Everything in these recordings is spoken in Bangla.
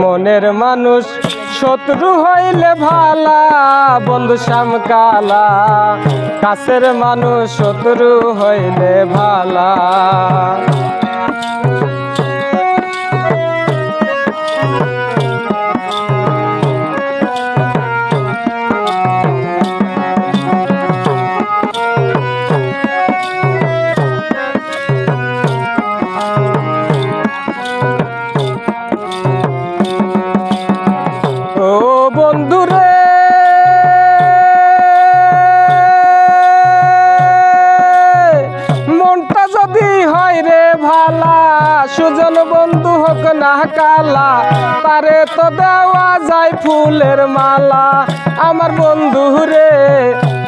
মনের মানুষ শত্রু হইলে ভালা বন্ধু শ্যামকালা কাছের মানুষ শত্রু হইলে ভালা। যদি হয় রে ভালা, সুজন বন্ধু হোক না কালা, তারে তো দেওয়া যায় ফুলের মালা। আমার বন্ধু রে,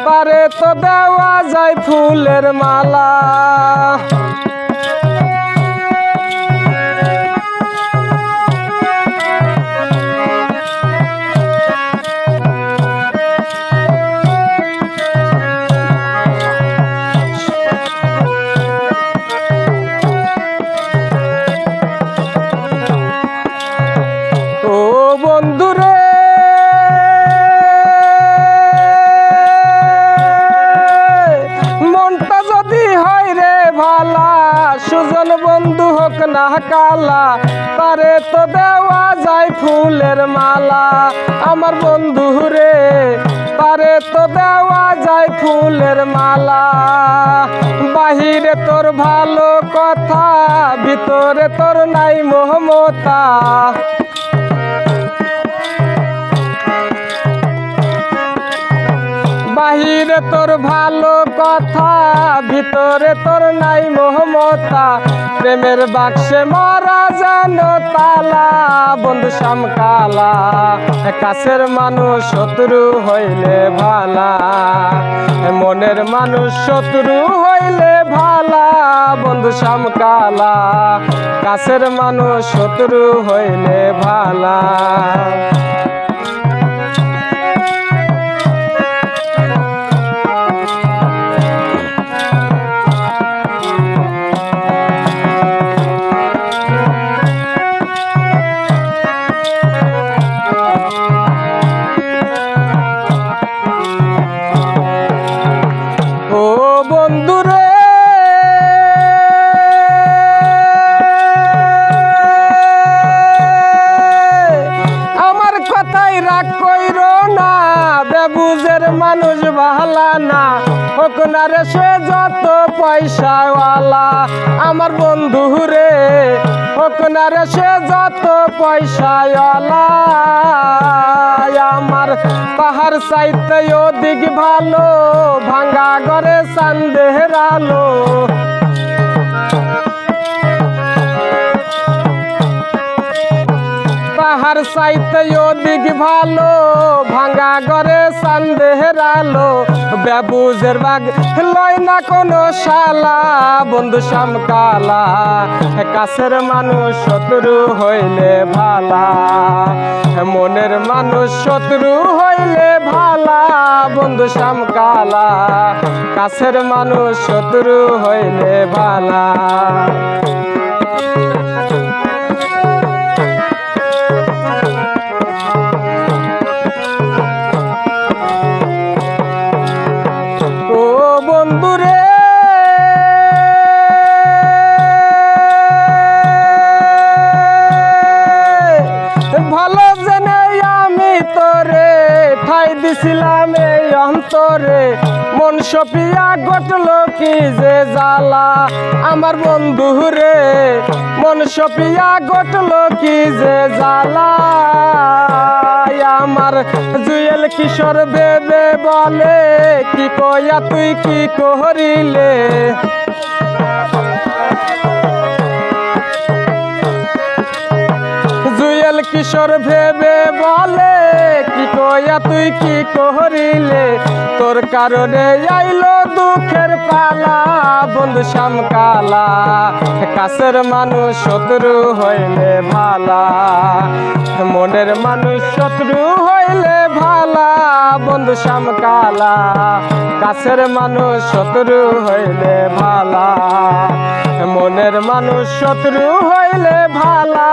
তারে তো দেওয়া যায় ফুলের মালা। বন্ধুরে মনটা যদি হয় রে ভালা, সুজন বন্ধু হোক না কালা, তারে তো দেওয়া যায় ফুলের মালা। আমার বন্ধু রে, তারে তো দেওয়া যায় ফুলের মালা। বাহিরে তোর ভালো কথা, ভিতরে তোর নাই মোহমতা। বাহিরে তোর ভালো কথা, ভিতরে তোর নাই মোহমতা প্রেমের বাক্সে মারা জানো তালা, বন্ধু শ্যামকালা, কাছের মানুষ শত্রু হইলে ভালা। মনের মানুষ শত্রু হইলে ভালা, বন্ধু শ্যামকালা, কাছের মানুষ শত্রু হইলে ভালা। রাগ কইর না, বেবুজের মানুষ বাহালা না। হোক না রে সে যত পয়সাওয়ালা, আমার বন্ধু রে। হোক না রে সে যত পয়সাওয়ালা, আমার পাহাড় চাইতে অধিক ভালো, ভাঙ্গা ঘরে সন্দেহের আলো। পাহাড় চাইতে অধিক ভালো ভাঙ্গা ঘরে সন্দেহের আলো বেবুজের বাগ লয় না কোনো শালা, বন্ধু শ্যামকালা কাছের মানুষ শত্রু হইলে ভালা। মনের মানুষ শত্রু হইলে ভালা, বন্ধু শ্যামকালা কাছের মানুষ শত্রু হইলে ভালা। এই অন্তরে। মন সপিয়া ঘটল কি যে জ্বালা। আমার বন্ধু রে, মন সপিয়া ঘটল কি যে জ্বালা। আমার জুয়েল কিশোর বেবে বলে, কি কয়া তুই কি করিলে? জুয়েল কিশোর ভেবে বলে কি তুই কি করিলে? তোর কারণে আইলো দুঃখের পালা, বন্ধু শ্যাম কালা। কাছের মানুষ শত্রু হইলে ভালা। মনের মানুষ শত্রু হইলে ভালা, বন্ধু শ্যামকালা কাছের মানুষ শত্রু হইলে ভালা, মনের মানুষ শত্রু হইলে ভালা,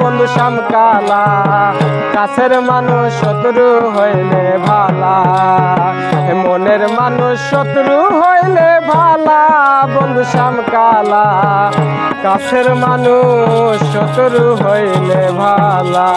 বন্ধু শ্যামকালা কাছের মানুষ শত্রু হইলে ভালা, মনের মানুষ শত্রু হইলে ভালা, বন্ধু শ্যামকালা কাছের মানুষ শত্রু হইলে ভালা।